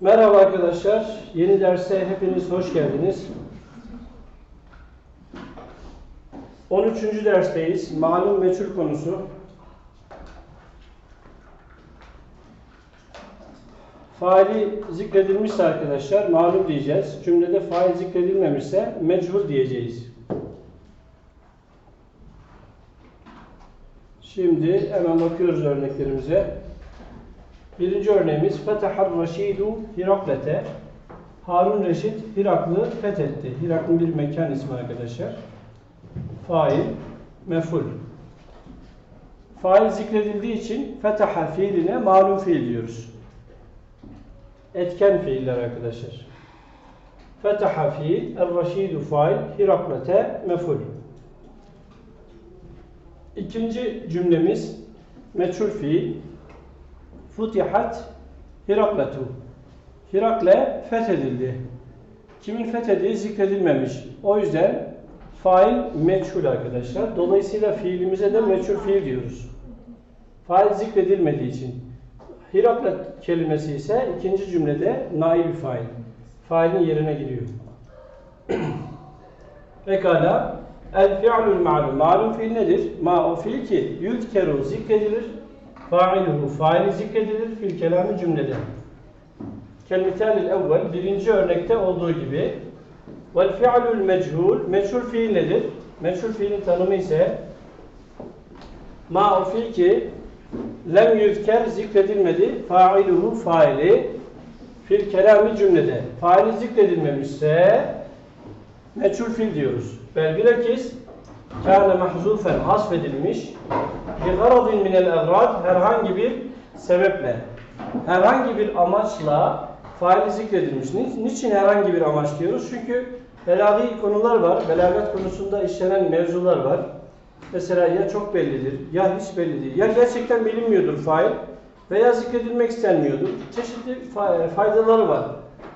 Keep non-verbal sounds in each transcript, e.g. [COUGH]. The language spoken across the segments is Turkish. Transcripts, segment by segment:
Merhaba arkadaşlar. Yeni derse hepiniz hoş geldiniz. 13. dersteyiz. Malum meçhul konusu. Faili zikredilmişse arkadaşlar malum diyeceğiz. Cümlede fail zikredilmemişse meçhul diyeceğiz. Şimdi hemen bakıyoruz örneklerimize. Birinci örneğimiz Fetahar Raşidu Hiraklete Harun Reşit Hiraklı fethetti. Hirakl'ın bir mekan ismi arkadaşlar. Fail, meful. Fail zikredildiği için fetaha fiiline malum fiil diyoruz. Etken fiiller arkadaşlar. Fetaha fiil, er-raşidu fail, hiraklete meful. İkinci cümlemiz meçhul fiil. Futihat Hirakletu. Hirakle fethedildi. Kimin fethedildiği zikredilmemiş. O yüzden fail meçhul arkadaşlar. Dolayısıyla fiilimize de meçhul fiil diyoruz. Fail zikredilmediği için. Hirakle kelimesi ise ikinci cümlede naib fail. Failin yerine giriyor. [CLEARS THROAT] Pekala. El fi'lul ma'lum. Malum fiil nedir? Ma o fiil ki yülkeru zikredilir. Fa'iluhu faili zikredilir fil kelamı cümlede. Kel evvel birinci örnekte olduğu gibi vel fi'lul mechul meçhul fiil nedir? Meçhul fiilin tanımı ise ma o ki lem yüzker zikredilmedi fa'iluhu faili fil kelamı cümlede. Faili zikredilmemişse meçhul fiil diyoruz. Bel bilakis kâne mahzufen hasfedilmiş bir garadin minel egrad herhangi bir sebeple herhangi bir amaçla faili zikredilmiş. Ni- Niçin herhangi bir amaç diyoruz? Çünkü belagi konular var. Belagat konusunda işlenen mevzular var. Mesela ya çok bellidir, ya hiç belli değil. Ya gerçekten bilinmiyordur fail veya zikredilmek istenmiyordur. Çeşitli fa- faydaları var.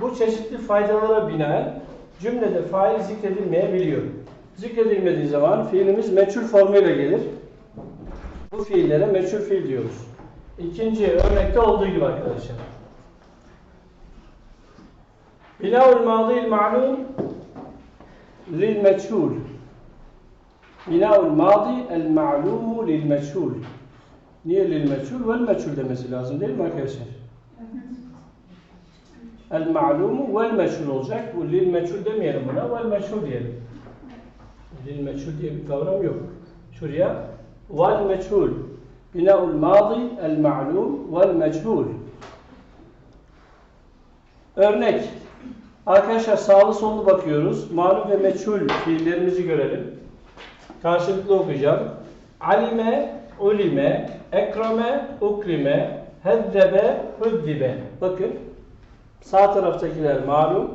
Bu çeşitli faydalara binaen cümlede fail zikredilmeyebiliyor. Zikredilmediği zaman fiilimiz meçhul formuyla gelir. Bu fiillere meçhul fiil diyoruz. İkinci örnekte olduğu gibi arkadaşlar. Binaul madil ma'lum lil meçhul. Binaul madi el ma'lumu lil meçhul. Niye lil meçhul? Vel meçhul demesi lazım değil mi arkadaşlar? El ma'lumu vel meçhul olacak. Bu lil meçhul demeyelim buna. Vel meçhul diyelim. Lil meçhul diye bir kavram yok. Şuraya vel meçhul. Binaul madi el ma'lum vel meçhul. Örnek. Arkadaşlar sağlı sollu bakıyoruz. Malum ve meçhul fiillerimizi görelim. Karşılıklı okuyacağım. Alime, ulime, ekrame, ukrime, heddebe, hüddibe. Bakın. Sağ taraftakiler malum,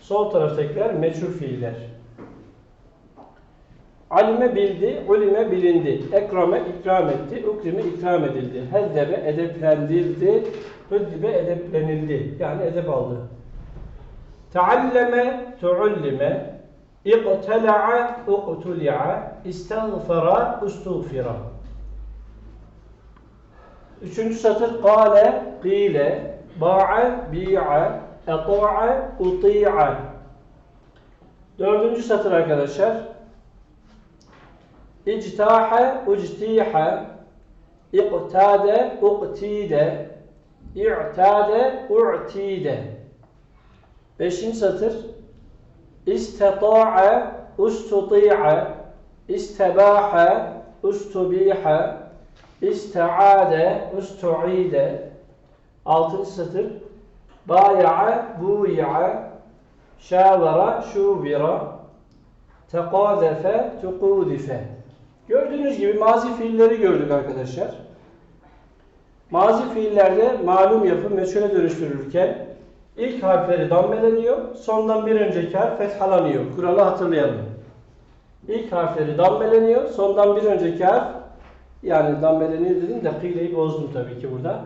sol taraftakiler meçhul fiiller. Alime bildi, ulime bilindi. Ekrame ikram etti, ukrime ikram edildi. Heddebe edeplendirdi, hüddibe edeplenildi. Yani edep aldı. Tealleme, tuullime, iqtela'a, uqtuli'a, istagfara, ustugfira. Üçüncü satır kâle, qîle, ba'a, bi'a, eta'a, uti'a. Dördüncü satır arkadaşlar. İctaha, uctiha, iqtade, uqtide, i'tade, u'tide. Beşinci satır. İsteta'a, ustuti'a, istebaha, ustubiha, iste'ade, ustu'ide. Altıncı satır. Baya'a, buyi'a, şavara, şuvira, teqazefe, tuqudife. Gördüğünüz gibi mazi fiilleri gördük arkadaşlar. Mazi fiillerde malum yapı meçhule dönüştürülürken ilk harfleri dammeleniyor, sondan bir önceki harf fethalanıyor. Kuralı hatırlayalım. İlk harfleri dammeleniyor, sondan bir önceki harf yani dammeleniyor dedim de kıyleyi bozdum tabii ki burada.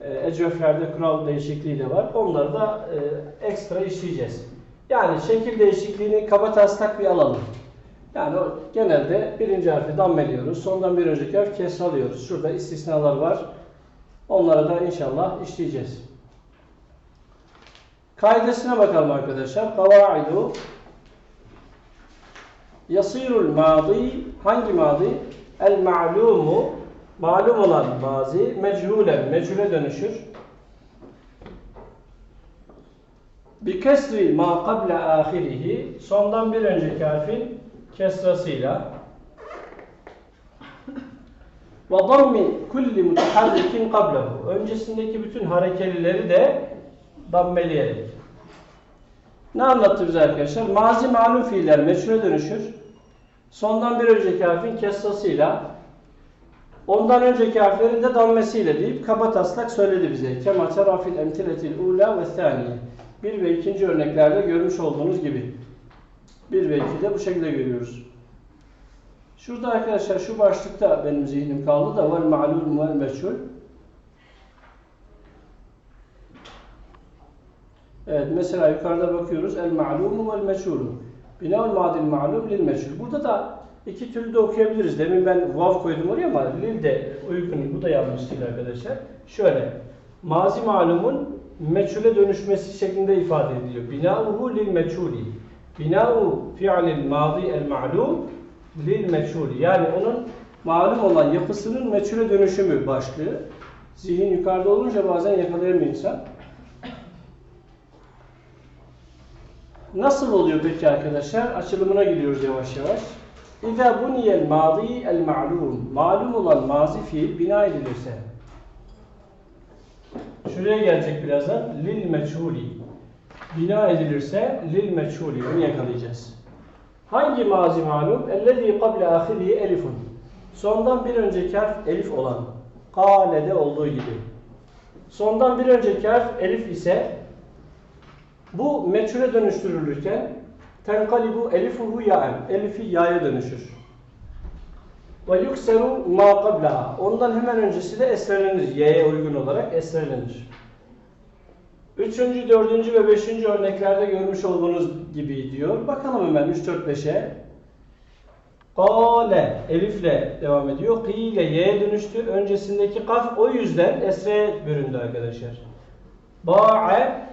E, Ecreflerde kural değişikliği de var. Onları da e, ekstra işleyeceğiz. Yani şekil değişikliğini kaba taslak bir alalım. Yani genelde birinci harfi dammeliyoruz. Sondan bir önceki harf kesralıyoruz. Şurada istisnalar var. Onları da inşallah işleyeceğiz. Kaidesine bakalım arkadaşlar. Kavaidu Yasirul madi hangi madi? El ma'lumu malum olan mazi mechulen mechule dönüşür. Bi kesri ma kable ahirihi sondan bir önceki harfin kesrasıyla ve dammi kulli mutaharrikin qablehu öncesindeki bütün harekelileri de dammeleyerek. Ne anlattı bize arkadaşlar? Mazi malum fiiller meçhule dönüşür. Sondan bir önceki harfin kesrasıyla ondan önceki harflerin de dammesiyle deyip kaba taslak söyledi bize. Kema terafil emtiletil ula ve thaniye. Bir ve ikinci örneklerde görmüş olduğunuz gibi. Bir ve iki de bu şekilde görüyoruz. Şurada arkadaşlar şu başlıkta benim zihnim kaldı da vel ma'lum vel meçhul. Evet mesela yukarıda bakıyoruz el ma'lumu vel meçhulu. Binaul madil ma'lum lil meçhul. Burada da iki türlü de okuyabiliriz. Demin ben vav koydum oraya ama lil de uygun. Bu da yanlış değil arkadaşlar. Şöyle. Mazi malumun meçhule dönüşmesi şeklinde ifade ediliyor. Binauhu lil meçhuli. Binau fi'lil madi el ma'lum lil meçhuli. Yani onun malum olan yapısının meçhule dönüşümü başlığı. Zihin yukarıda olunca bazen yakalayamıyor insan. Nasıl oluyor peki arkadaşlar? Açılımına gidiyoruz yavaş yavaş. İza buniyel madi el ma'lum. Malum olan mazi fiil bina edilirse. Şuraya gelecek birazdan. Lil meçhuli. Bina edilirse lil meçhuli. Bunu yakalayacağız. Hangi mazi malum? Ellezî kable ahirihi elifun. Sondan bir önceki harf elif olan. Kâle'de olduğu gibi. Sondan bir önceki harf elif ise bu meçhule dönüştürülürken tenkalibu elifuhu ya'en. Elifi ya'ya dönüşür. Ve yukseru ma qablaha. Ondan hemen öncesi de esrelenir. Y'ye uygun olarak esrelenir. Üçüncü, dördüncü ve beşinci örneklerde görmüş olduğunuz gibi diyor. Bakalım hemen 3, 4, 5'e. Kale elifle devam ediyor. Kile y'ye dönüştü. Öncesindeki kaf o yüzden esreye büründü arkadaşlar. Ba'e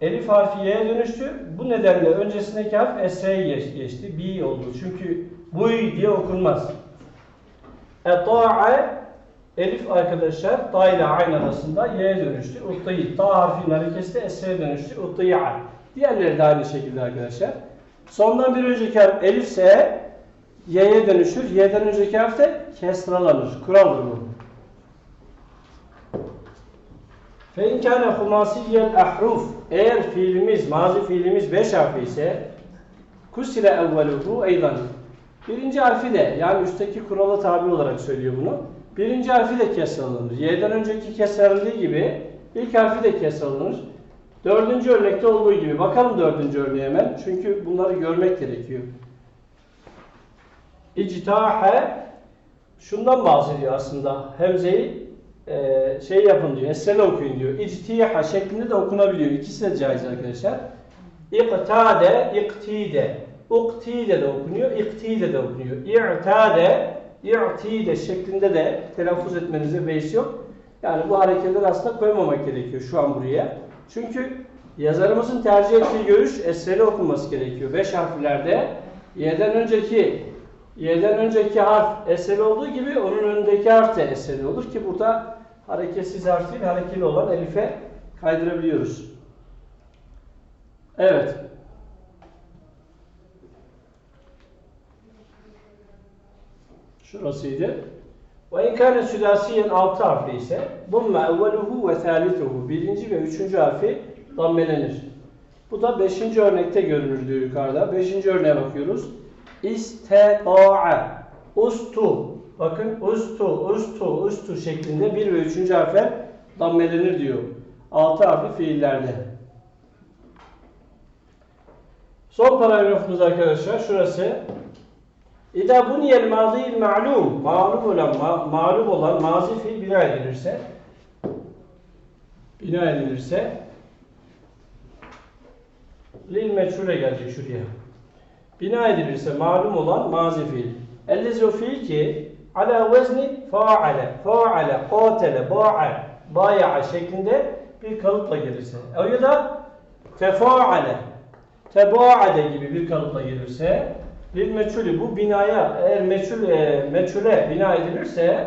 elif harfi y'ye dönüştü. Bu nedenle öncesindeki harf esreye geç- geçti. Bi oldu. Çünkü buy diye okunmaz. Eta'a Elif arkadaşlar da ile ayn arasında y'ye dönüştü. Uttayi. Ta harfinin harekesi de esr'e dönüştü. Uttayi ayn. Diğerleri de aynı şekilde arkadaşlar. Sondan bir önceki harf elif ise y'ye dönüşür. Y'den önceki harf de kesralanır. Kuraldır bu. Fe inkâne humâsiyyel ahruf. Eğer fiilimiz, mazi fiilimiz beş harfi ise kusile evveluhu eydan. Birinci harfi de yani üstteki kurala tabi olarak söylüyor bunu. Birinci harfi de kesralanır. Y'den önceki kesralındığı gibi ilk harfi de kesralanır. Dördüncü örnekte olduğu gibi. Bakalım dördüncü örneğe hemen. Çünkü bunları görmek gerekiyor. İctahe şundan bahsediyor aslında. Hemzeyi e, şey yapın diyor. Esrele okuyun diyor. İctiha şeklinde de okunabiliyor. İkisi de caiz arkadaşlar. İqtade, iktide. Uktide de okunuyor, iktide de okunuyor. İ'tade, i'tide şeklinde de telaffuz etmenize beis yok. Yani bu hareketleri aslında koymamak gerekiyor şu an buraya. Çünkü yazarımızın tercih ettiği görüş esreli okunması gerekiyor. Beş harflerde y'den önceki y'den önceki harf esreli olduğu gibi onun önündeki harf de esreli olur ki burada hareketsiz harf değil, harekeli olan elife kaydırabiliyoruz. Evet. Şurasıydı. Ve in kâne sülasiyen altı harfli ise bumme evveluhu ve thâlituhu birinci ve üçüncü harfi dammelenir. Bu da beşinci örnekte görünür diyor yukarıda. Beşinci örneğe bakıyoruz. İsteta'a ustu bakın ustu, ustu, ustu şeklinde bir ve üçüncü harfler dammelenir diyor. Altı harfli fiillerde. Son paragrafımız arkadaşlar şurası. İza buniyel maziyil ma'lum malum olan ma, malum olan mazi fiil bina edilirse bina edilirse lil meçhule gelecek şuraya. Bina edilirse malum olan mazi fiil. Ellezi fiil ki ala vezni faale, faale, qatele, ba'a, baya'a şeklinde bir kalıpla gelirse. Ya da tefaale, tebaade gibi bir kalıpla gelirse lil meçhulü bu binaya eğer meçhul, e, meçhule bina edilirse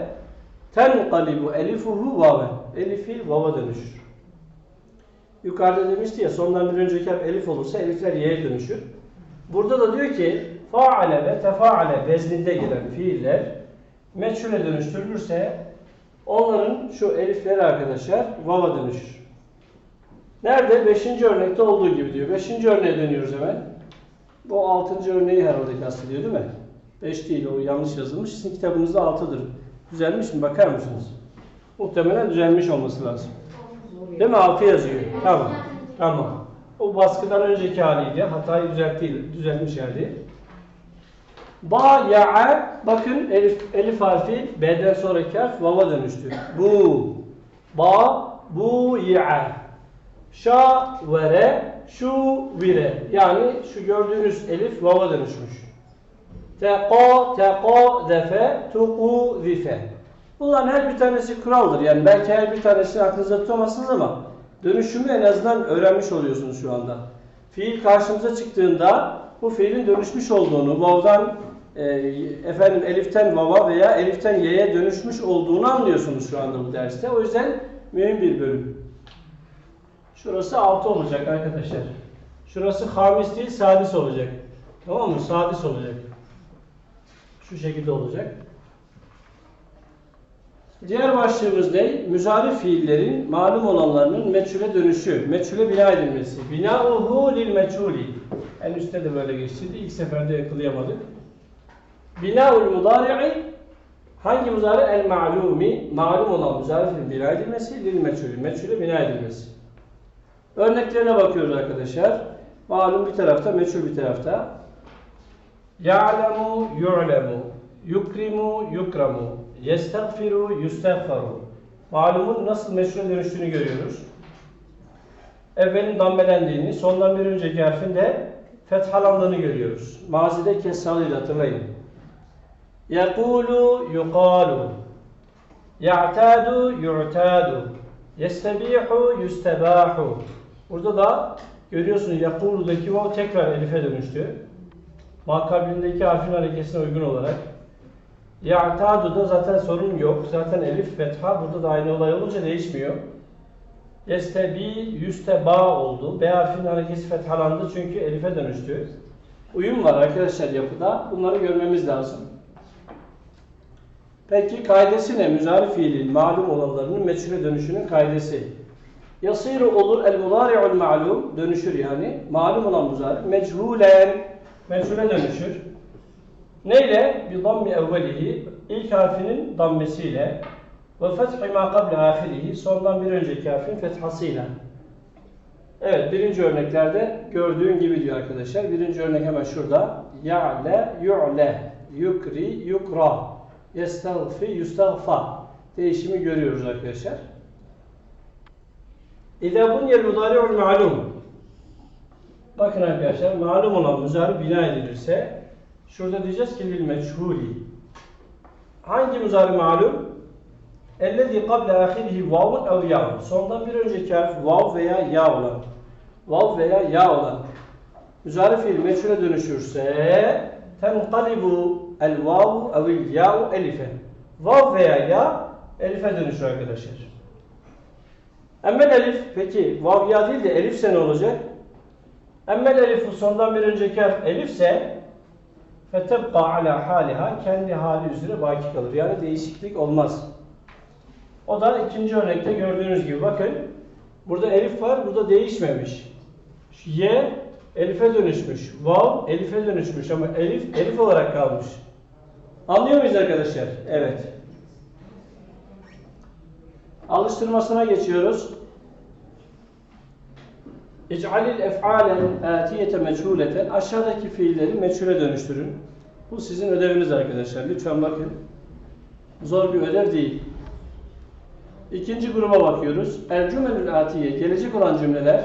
tenqalibu elifuhu vaven. Elifi vava dönüşür. Yukarıda demişti ya sondan bir önceki harf elif olursa elifler y'ye dönüşür. Burada da diyor ki faale ve tefaale vezninde gelen fiiller meçhule dönüştürülürse onların şu elifleri arkadaşlar vava dönüşür. Nerede? Beşinci örnekte olduğu gibi diyor. Beşinci örneğe dönüyoruz hemen. Bu altıncı örneği herhalde kastediyor değil mi? Beş değil o yanlış yazılmış. Sizin kitabınızda altıdır. Düzelmiş mi? Bakar mısınız? Muhtemelen düzelmiş olması lazım. Değil mi? Altı yazıyor. Tamam. Tamam. O baskıdan önceki haliydi. Hatayı düzeltti, düzeltmiş yani. Ba, ya'a, bakın elif, elif harfi B'den sonraki harf vava dönüştü. Bu, ba, bu, ya'a. Şa, vere, şu, vire. Yani şu gördüğünüz elif vava dönüşmüş. Teqa, teqa, zefe, tuqu, zife. Bunların her bir tanesi kuraldır. Yani belki her bir tanesini aklınızda tutamazsınız ama dönüşümü en azından öğrenmiş oluyorsunuz şu anda. Fiil karşımıza çıktığında bu fiilin dönüşmüş olduğunu, vav'dan e, efendim eliften vava veya eliften y'ye dönüşmüş olduğunu anlıyorsunuz şu anda bu derste. O yüzden mühim bir bölüm. Şurası 6 olacak arkadaşlar. Şurası hamis değil sadis olacak. Tamam mı? Sadis olacak. Şu şekilde olacak. Diğer başlığımız ne? Müzari fiillerin malum olanlarının meçhule dönüşü, meçhule bina edilmesi. Binauhu lil meçhuli. En üstte de böyle geçti. İlk seferde yakalayamadık. Binaul mudari'i hangi muzari? El ma'lumi. Malum olan muzari fiilin bina edilmesi, lil meçhuli. Meçhule bina edilmesi. Örneklerine bakıyoruz arkadaşlar. Malum bir tarafta, meçhul bir tarafta. Ya'lemu, yu'lemu. Yukrimu, yukramu. Yestagfiru, yustagfaru. Malumun nasıl meşhur dönüştüğünü görüyoruz. Evvelin dammelendiğini, sondan bir önceki harfin de fethalandığını görüyoruz. Mazide kessalıyla hatırlayın. Yekulu, yukalu. Ya'tadu, yu'tadu. Yestebihu, yustebahu. Burada da görüyorsunuz yakulu'daki vav tekrar elife dönüştü. Makablindeki harfin harekesine uygun olarak. Ya'tadu'da zaten sorun yok. Zaten elif fetha burada da aynı olay olunca değişmiyor. Yestebi yüsteba oldu. B harfinin harekesi fethalandı çünkü elife dönüştü. Uyum var arkadaşlar yapıda. Bunları görmemiz lazım. Peki kaidesi ne? Müzari fiilin malum olanlarının meçhule dönüşünün kaidesi. Yasiru olur el mudari'ul ma'lum dönüşür yani. Malum olan muzari mechulen meçhule dönüşür. Neyle? Bi dammi evvelihi ilk harfinin dammesiyle ve fethi ma kable ahirihi sondan bir önceki harfin fethasıyla. Evet birinci örneklerde gördüğün gibi diyor arkadaşlar. Birinci örnek hemen şurada. Ya'le, yu'le, yukri, yukra, yestagfi, yustagfa. Değişimi görüyoruz arkadaşlar. İzâ bunyel mudâri'ul ma'lum. Bakın arkadaşlar malum olan muzari bina edilirse şurada diyeceğiz ki lil meçhuli. Hangi muzari malum? Ellezî kable ahirihi vavun ev ya'un. Sondan bir önceki harf vav veya ya olan. Vav veya ya olan. Müzari fiil meçhule dönüşürse tenkalibu el vavu evil ya'u elife. Vav veya ya elife dönüşür arkadaşlar. Emmel elif peki vav ya değil de elifse ne olacak? Emmel elifu sondan bir önceki harf elifse fetebqa ala haliha kendi hali üzere baki kalır. Yani değişiklik olmaz. O da ikinci örnekte gördüğünüz gibi bakın. Burada elif var, burada değişmemiş. Şu Y elife dönüşmüş. Vav elife dönüşmüş ama elif elif olarak kalmış. Anlıyor muyuz arkadaşlar? Evet. Alıştırmasına geçiyoruz. İc'alil ef'alen atiyete meçhuleten aşağıdaki fiilleri meçhule dönüştürün. Bu sizin ödeviniz arkadaşlar. Lütfen bakın. Zor bir ödev değil. İkinci gruba bakıyoruz. El cümelül atiye gelecek olan cümleler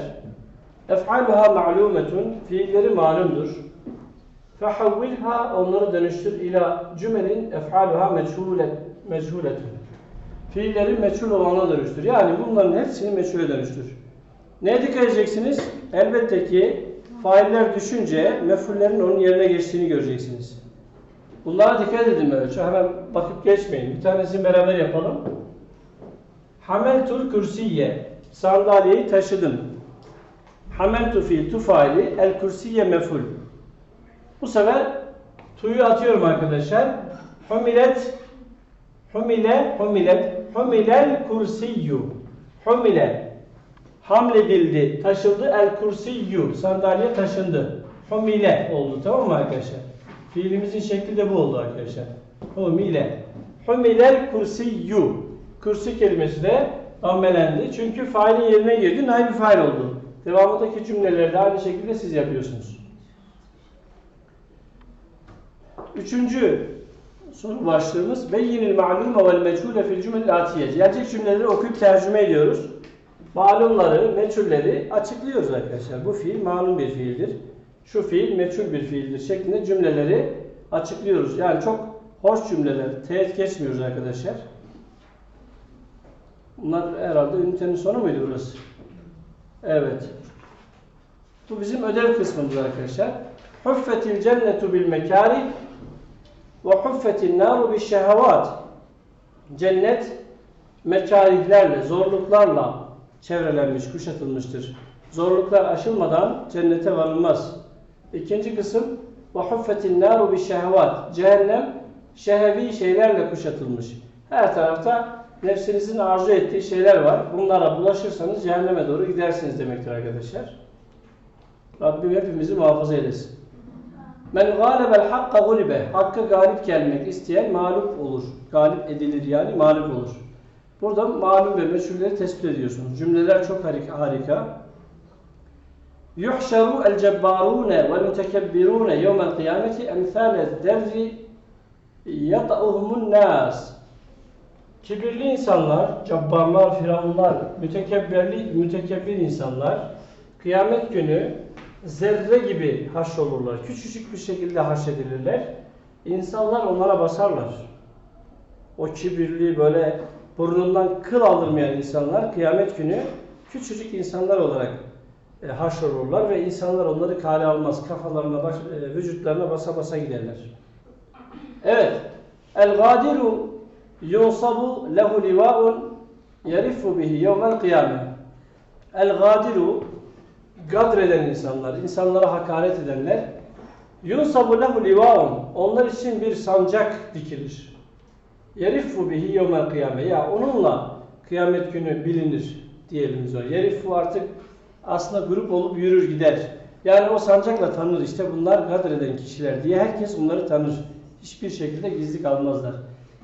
ef'aluha ma'lumetun fiilleri malumdur. Fehavvilha onları dönüştür ila cümelin ef'aluha meçhulet meçhuletun. Fiillerin meçhul olana dönüştür. Yani bunların hepsini meçhule dönüştür. Neye dikkat edeceksiniz? Elbette ki failler düşünce mefullerin onun yerine geçtiğini göreceksiniz. Bunlara dikkat edin böyle. Şu hemen bakıp geçmeyin. Bir tanesini beraber yapalım. Hameltul kürsiye. Sandalyeyi taşıdım. Hameltu fiil tu faili. El kürsiye meful. Bu sefer tu'yu atıyorum arkadaşlar. Humilet Humile, humilet, humilel kursiyyu. Humile, hamledildi, taşıldı, el kursiyyu. Sandalye taşındı. Humile oldu tamam mı arkadaşlar? Fiilimizin şekli de bu oldu arkadaşlar. Humile. Humilel kursiyyu. Kursi kelimesi de ammelendi. Çünkü failin yerine girdi, naib fail oldu. Devamındaki cümleleri de aynı şekilde siz yapıyorsunuz. Üçüncü soru başlığımız Beyyinil ma'lume vel meçhule fil cümle atiye. Gelecek cümleleri okuyup tercüme ediyoruz. Malumları, meçhulleri açıklıyoruz arkadaşlar. Bu fiil malum bir fiildir. Şu fiil meçhul bir fiildir şeklinde cümleleri açıklıyoruz. Yani çok hoş cümleler. Teğet geçmiyoruz arkadaşlar. Bunlar herhalde ünitenin sonu muydu burası? Evet. Bu bizim ödev kısmımız arkadaşlar. Huffetil cennetu bil mekari ve huffetin naru bil şehevat. Cennet mekarihlerle, zorluklarla çevrelenmiş, kuşatılmıştır. Zorluklar aşılmadan cennete varılmaz. İkinci kısım ve huffetin naru bil şehevat. Cehennem şehevi şeylerle kuşatılmış. Her tarafta nefsinizin arzu ettiği şeyler var. Bunlara bulaşırsanız cehenneme doğru gidersiniz demektir arkadaşlar. Rabbim hepimizi muhafaza eylesin. Men gâlebel hakka gulibe. Hakka galip gelmek isteyen mağlup olur. Galip edilir yani mağlup olur. Burada malum ve meşhurları tespit ediyorsunuz. Cümleler çok harika. harika. Yuhşaru el cebbarune ve mütekebbirune yevmel kıyameti emthâle derri yata'uhumun nas. Kibirli insanlar, cabbarlar, firavunlar, mütekebbirli, mütekebbir insanlar kıyamet günü zerre gibi haşrolurlar. Küçücük bir şekilde haşredilirler. İnsanlar onlara basarlar. O kibirli böyle burnundan kıl aldırmayan insanlar kıyamet günü küçücük insanlar olarak e, haşrolurlar ve insanlar onları kale almaz. Kafalarına, baş, e, vücutlarına basa basa giderler. Evet. El-gadiru yunsabu lehu livaun yerifu bihi yevmel kıyame. El-gadiru gadreden insanlar, insanlara hakaret edenler yunsabu lehu livaun onlar için bir sancak dikilir. Yerifu bihi yevmel kıyame. Ya onunla kıyamet günü bilinir diyelim ona. Yerifu artık aslında grup olup yürür gider. Yani o sancakla tanınır. İşte bunlar gadreden kişiler diye herkes onları tanır. Hiçbir şekilde gizli kalmazlar.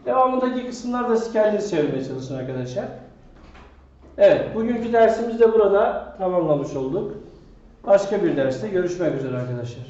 Devamındaki kısımlarda siz kendiniz çevirmeye çalışın arkadaşlar. Evet, bugünkü dersimizi de burada tamamlamış olduk. Başka bir derste görüşmek üzere arkadaşlar.